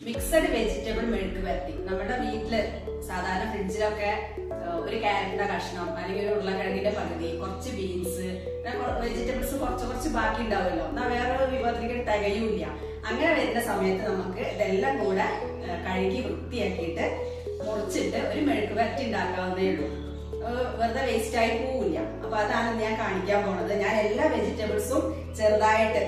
Mixed vegetable മെഴുക്ക് വരട്ടി നമ്മുടെ വീട്ടിൽ സാധാരണ ഫ്രിഡ്ജിലൊക്കെ ഒരു ക്യാരറ്റിന്റെ കഷ്ണം അല്ലെങ്കിൽ ഒരു ഉരുളക്കിഴങ്ങിന്റെ പകുതി കുറച്ച് ബീൻസ് വെജിറ്റബിൾസ് കുറച്ച് കുറച്ച് ബാക്കി ഉണ്ടാവുമല്ലോ എന്നാൽ വേറെ വിഭവത്തിലേക്ക് ഇല്ല. അങ്ങനെ വരുന്ന സമയത്ത് നമുക്ക് ഇതെല്ലാം കൂടെ കഴുകി വൃത്തിയാക്കിയിട്ട് മുറിച്ചിട്ട് ഒരു മെഴുക്ക് വരട്ടി ഉണ്ടാക്കാവുന്നേ ഉള്ളൂ. വെറുതെ വേസ്റ്റ് ആയി പോവില്ല. അപ്പൊ അതാണ് ഞാൻ കാണിക്കാൻ പോണത്. ഞാൻ എല്ലാ വെജിറ്റബിൾസും ചെറുതായിട്ട്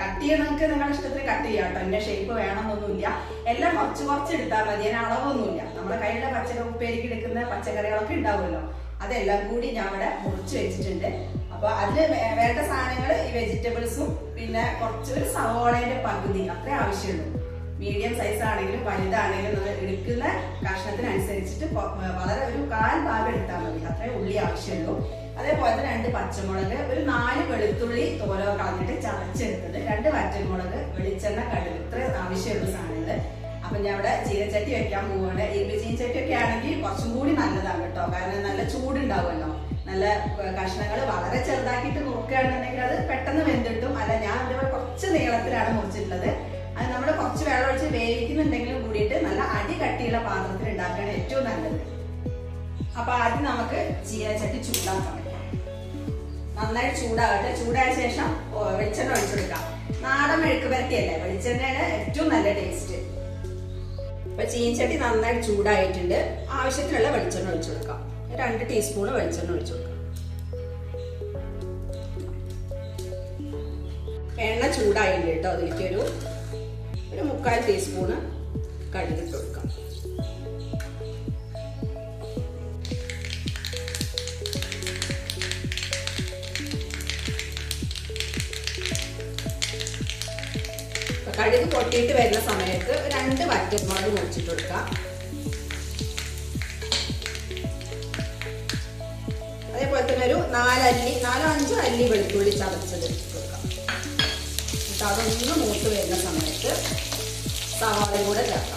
കട്ട് ചെയ്യാൻ നിങ്ങൾക്ക് നിങ്ങളുടെ ഇഷ്ടത്തിന് കട്ട് ചെയ്യാം കേട്ടോ. എന്റെ ഷേപ്പ് വേണമെന്നൊന്നുമില്ല. എല്ലാം കുറച്ച് കുറച്ച് എടുത്താൽ മതി. അതിന് അളവൊന്നുമില്ല. നമ്മുടെ കയ്യിലുള്ള പച്ചക്കറി ഉപ്പേരിക്ക് എടുക്കുന്ന പച്ചക്കറികളൊക്കെ ഉണ്ടാവുമല്ലോ. അതെല്ലാം കൂടി ഞാൻ ഇവിടെ മുറിച്ച് വെച്ചിട്ടുണ്ട്. അപ്പൊ അതിൽ വേണ്ട സാധനങ്ങൾ ഈ വെജിറ്റബിൾസും പിന്നെ കുറച്ചൊരു സവോളയുടെ പകുതി അത്രേ ആവശ്യമുള്ളൂ. മീഡിയം സൈസ് ആണെങ്കിലും വലുതാണെങ്കിലും നമ്മൾ എടുക്കുന്ന കഷ്ണത്തിനനുസരിച്ചിട്ട് വളരെ ഒരു കാൽ ഭാഗം എടുത്താൽ മതി. അത്രേ ഉള്ളി ആവശ്യമുള്ളൂ. അതേപോലെ തന്നെ രണ്ട് പച്ചമുളക് ഒരു നാല് വെളുത്തുള്ളി തോലോ കളഞ്ഞിട്ട് ചതച്ചെടുത്തത് രണ്ട് പച്ചമുളക് വെളിച്ചെണ്ണ കടുക് ഇത്ര ആവശ്യമുള്ള സാധനങ്ങൾ അപ്പൊ ഞാൻ ഇവിടെ ചീരച്ചട്ടി വെക്കാൻ പോവുകയാണ് ഇരുമ്പ് ചീനച്ചട്ടി ഒക്കെ ആണെങ്കിൽ കുറച്ചും കൂടി നല്ലതാണ് കേട്ടോ. കാരണം നല്ല ചൂടുണ്ടാവുമല്ലോ. നല്ല കഷ്ണങ്ങൾ വളരെ ചെറുതാക്കിയിട്ട് നോക്കുകയാണെന്നുണ്ടെങ്കിൽ അത് പെട്ടെന്ന് വെന്തിട്ടും. അല്ല ഞാൻ അതേപോലെ കുറച്ച് നീളത്തിലാണ് മുറിച്ചിട്ടുള്ളത്. അത് നമ്മൾ കുറച്ച് വെള്ളം എന്തെങ്കിലും കൂടിയിട്ട് നല്ല അടി കട്ടിയുള്ള പാത്രത്തിൽ ഉണ്ടാക്കുകയാണ് ഏറ്റവും നല്ലത്. അപ്പൊ ആദ്യം നമുക്ക് ചീരച്ചട്ടി ചൂടാക്കാൻ വെക്കാം. നന്നായി ചൂടാകട്ടെ. ചൂടായ ശേഷം വെളിച്ചെണ്ണ ഒഴിച്ചെടുക്കാം. നാടൻ മെഴുക്ക് പരത്തിയല്ലേ വെളിച്ചെണ്ണയാണ് ഏറ്റവും നല്ല ടേസ്റ്റ് അപ്പൊ ചീനച്ചട്ടി നന്നായി ചൂടായിട്ടുണ്ട്. ആവശ്യത്തിനുള്ള വെളിച്ചെണ്ണ ഒഴിച്ചു കൊടുക്കാം രണ്ട് ടീസ്പൂൺ വെളിച്ചെണ്ണ ഒഴിച്ചു കൊടുക്കാം എണ്ണ ചൂടായിട്ടുണ്ട് കേട്ടോ. ഒരു ഒരു മുക്കാൽ ടീസ്പൂണ് കടുകിട്ട് കൊടുക്കാം. കടുക് പൊട്ടിയിട്ട് വരുന്ന സമയത്ത് രണ്ട് വറ്റൽമുളക് മുറിച്ചിട്ട് കൊടുക്കാം. അതേപോലെ തന്നെ ഒരു നാലല്ലി നാലോ അഞ്ചോ അല്ലി വെളുത്തുള്ളി ചതച്ചത് കൊടുക്കാം. എന്നിട്ട് അതൊന്ന് മൂത്ത് വരുന്ന സമയത്ത് സവാളയും കൂടെ ചേർക്കാം.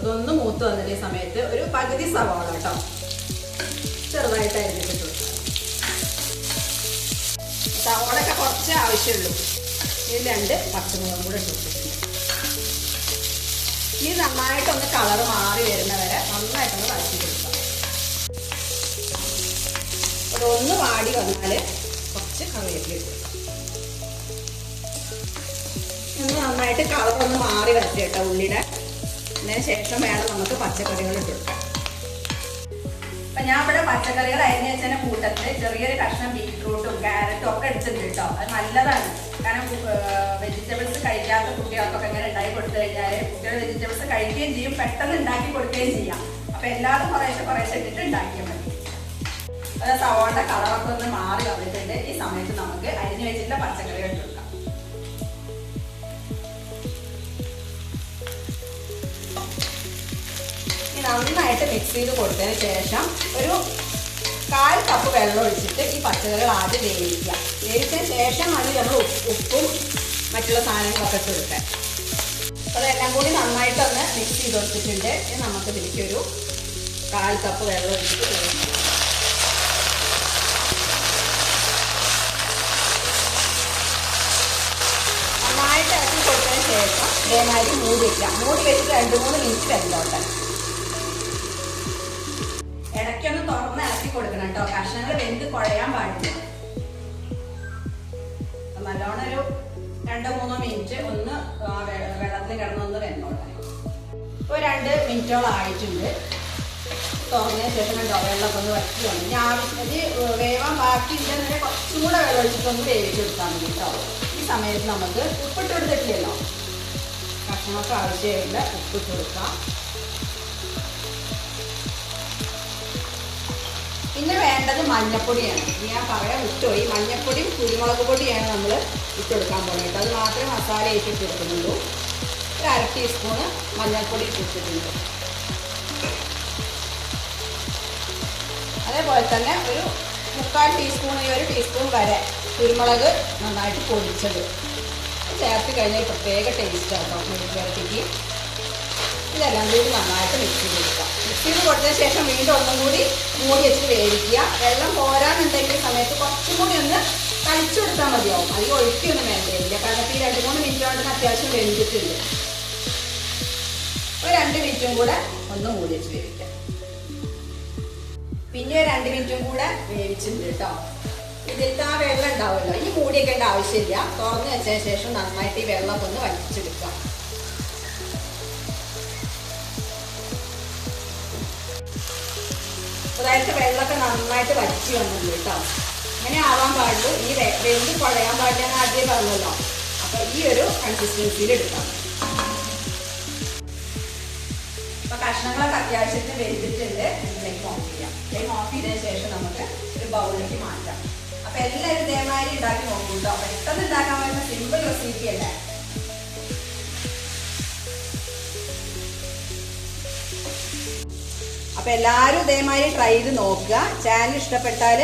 അതൊന്ന് മൂത്ത് വന്നിട്ട് ഈ സമയത്ത് ഒരു പകുതി സവാള കേട്ടോ. ചെറുതായിട്ട് അരിഞ്ഞിട്ട് സവാളൊക്കെ കുറച്ചേ ആവശ്യമുള്ളൂ. ഇതിൽ രണ്ട് പച്ചമുളകും കൂടെ ഇനി ഈ നന്നായിട്ടൊന്ന് കളർ മാറി വരുന്നവരെ നന്നായിട്ടൊന്ന് കൊടുക്കാം. അതൊന്ന് വാടി വന്നാൽ കുറച്ച് കറിവേപ്പില ഇട്ട് ഒന്ന് നന്നായിട്ട് കളർ ഒന്ന് മാറി വരട്ടെ കേട്ടോ ഉള്ളിയുടെ. അതിന് ശേഷം വേണം നമുക്ക് പച്ചക്കറികൾ ഇട്ട് കൊടുക്കാം അപ്പൊ ഞാൻ ഇവിടെ പച്ചക്കറികൾ അരിഞ്ഞ വെച്ചതിന് കൂട്ടത്തിൽ ചെറിയൊരു കഷ്ണം റൂട്ടും ക്യാരറ്റും ഒക്കെ എടുത്തിട്ടുണ്ട് കേട്ടോ. അത് നല്ലതാണ്. കാരണം വെജിറ്റബിൾസ് കഴിക്കാത്ത കുട്ടികൾക്കൊക്കെ ഇങ്ങനെ ഉണ്ടാക്കി കൊടുത്തു കഴിഞ്ഞാൽ കുട്ടികൾ വെജിറ്റബിൾസ് കഴിക്കുകയും ചെയ്യും പെട്ടെന്ന് ഉണ്ടാക്കി കൊടുക്കുകയും ചെയ്യാം. അപ്പൊ എല്ലാവരും കുറേശ്ശെ കുറേശ്ശെ ഇട്ടിട്ട് ഉണ്ടാക്കിയാൽ സവാളയുടെ കളറൊക്കെ ഒന്ന് മാറി വന്നിട്ടുണ്ട്. ഈ സമയത്ത് നമുക്ക് അരിഞ്ഞു വെച്ചിട്ടുള്ള പച്ചക്കറികൾ ഇട്ട് കൊടുക്കാം നന്നായിട്ട് മിക്സ് ചെയ്ത് കൊടുത്തതിന് ശേഷം ഒരു കാൽ കപ്പ് വെള്ളം ഒഴിച്ചിട്ട് ഈ പച്ചക്കറികൾ ആദ്യം വേവിക്കുക. വേവിച്ചതിന് ശേഷം അതിൽ നമ്മൾ ഉപ്പും മറ്റുള്ള സാധനങ്ങളൊക്കെ ഇട്ട് കൊടുക്കാൻ അതെല്ലാം കൂടി നന്നായിട്ടൊന്ന് മിക്സ് ചെയ്ത് കൊടുത്തിട്ടുണ്ട്. നമുക്ക് ഇതിലേക്കൊരു കാൽ കപ്പ് വെള്ളം ഒഴിച്ചിട്ട് ഇതേമാതിരി മൂടി വെക്കാം മൂടി വെച്ചിട്ട് രണ്ട് മൂന്ന് മിനിറ്റ് വെന്തോട്ടെ ഇടയ്ക്കൊന്ന് തുറന്ന് ഇറക്കി കൊടുക്കണം കേട്ടോ. കഷ്ണങ്ങൾ വെന്ത് കുഴയാൻ പാടില്ല. നല്ലോണം ഒരു രണ്ടോ മൂന്നോ മിനിറ്റ് ഒന്ന് വെള്ളത്തിൽ കിടന്നൊന്ന് വെന്തോട്ടെ ഇപ്പോൾ രണ്ട് മിനിറ്റോളം ആയിട്ടുണ്ട്. തുറന്നതിന് ശേഷം കണ്ടോ വെള്ളമൊക്കെ ഒന്ന് വറ്റി വന്നു. ഇനി ആവശ്യത്തിന് വേവാൻ ബാക്കി ഇല്ലെന്നെ കുറച്ചും കൂടെ വെള്ളം ഒഴിച്ചിട്ടൊന്ന് വേവിച്ചെടുത്താൽ മതി കേട്ടോ. ഈ സമയത്ത് നമുക്ക് ഉപ്പിട്ട് കൊടുത്തിട്ടില്ലല്ലോ. കഷ്ണമൊക്കെ ആവശ്യമില്ല ഉപ്പ് ചേർക്കാം. പിന്നെ വേണ്ടത് മഞ്ഞപ്പൊടിയാണ്. ഞാൻ പറയാൻ വിട്ടുപോയി. മഞ്ഞപ്പൊടിയും കുരുമുളക് പൊടിയാണ് നമ്മൾ ഇട്ടെടുക്കാൻ പോകുന്നത് അത് മാത്രമേ മസാല ഇട്ടിട്ട് ഇട്ടെടുക്കുന്നുള്ളൂ. ഒരു അര ടീസ്പൂണ് മഞ്ഞൾപ്പൊടി ഇട്ടിട്ടുണ്ട്. അതേപോലെ തന്നെ ഒരു മുക്കാൽ ടീസ്പൂൺ ഈ ഒരു ടീസ്പൂൺ വരെ കുരുമുളക് നന്നായിട്ട് പൊടിച്ചത്. ചേർത്ത് കഴിഞ്ഞാൽ പ്രത്യേക ടേസ്റ്റ് ആട്ടോ മെഴുകുവരട്ടിക്ക് ഇതെല്ലാം കൂടി നന്നായിട്ട് മിക്സ് ചെയ്ത് കൊടുക്കാം മിക്സ് ചെയ്ത് കൊടുത്തതിന് ശേഷം വീണ്ടും ഒന്നും കൂടി മൂടി വെച്ച് വേവിക്കുക. വെള്ളം പോരാന്നുണ്ടെങ്കിൽ സമയത്ത് കുറച്ചും കൂടി ഒന്ന് കളിച്ചു കൊടുത്താൽ മതിയാവും. അധികം ഒഴുക്കിയൊന്നും വേണ്ടിയില്ല കാരണം ഈ രണ്ട് മൂന്ന് മിനിറ്റ് കൊണ്ട് അത്യാവശ്യം വെന്തിട്ടുണ്ട്. ഒരു രണ്ട് മിനിറ്റും കൂടെ ഒന്ന് മൂടി വെച്ച് വേവിക്കാം. പിന്നെ രണ്ട് മിനിറ്റും കൂടെ വേവിച്ചിട്ടുണ്ട് കേട്ടോ. ഇതിലത്തെ ആ വെള്ളം ഉണ്ടാവുമല്ലോ. ഇനി മൂടിയേക്കേണ്ട ആവശ്യമില്ല. തുറന്ന് വെച്ചതിന് ശേഷം നന്നായിട്ട് ഈ വെള്ളം ഒന്ന് വലിച്ചെടുക്കാം അതായത് വെള്ളമൊക്കെ നന്നായിട്ട് വലിച്ചു വന്നുള്ളൂ കേട്ടോ. അങ്ങനെ ആവാൻ പാടുള്ളൂ ഈ വെന്ത് കുഴയാൻ പാടില്ല എന്ന് ആദ്യം പറഞ്ഞല്ലോ. അപ്പൊ ഈ ഒരു കൺസിസ്റ്റൻസിയിൽ എടുക്കാം. അപ്പൊ കഷ്ണങ്ങളൊക്കെ അത്യാവശ്യത്തിന് വെന്തിട്ടുണ്ട്. ഫ്ലെയിം ഓഫ് ചെയ്യാം. ഫ്ലെയിം ഓഫ് ചെയ്തതിന് ശേഷം നമുക്ക് ഒരു ബൗളിലേക്ക് മാറ്റാം. അപ്പൊ എല്ലാവരും ഇതേമാതിരി ഉണ്ടാക്കി നോക്കൂ കേട്ടോ പെട്ടെന്ന് ഉണ്ടാക്കാൻ പറ്റുന്ന സിമ്പിൾ റെസിപ്പി അല്ലേ? അപ്പൊ എല്ലാവരും ഇതേമാതിരി ട്രൈ ചെയ്ത് നോക്കുക. ചാനൽ ഇഷ്ടപ്പെട്ടാൽ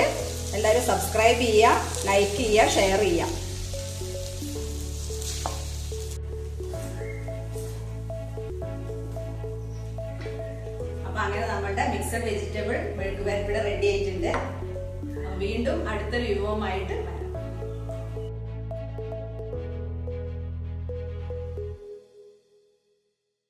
എല്ലാരും സബ്സ്ക്രൈബ് ചെയ്യുക ലൈക്ക് ചെയ്യുക ഷെയർ ചെയ്യുക. അപ്പൊ അങ്ങനെ നമ്മുടെ മിക്സഡ് വെജിറ്റബിൾ മെഴുക്ക് റെഡി ആയിട്ടുണ്ട്. വീണ്ടും അടുത്തൊരു വിഭവമായിട്ട് വരാം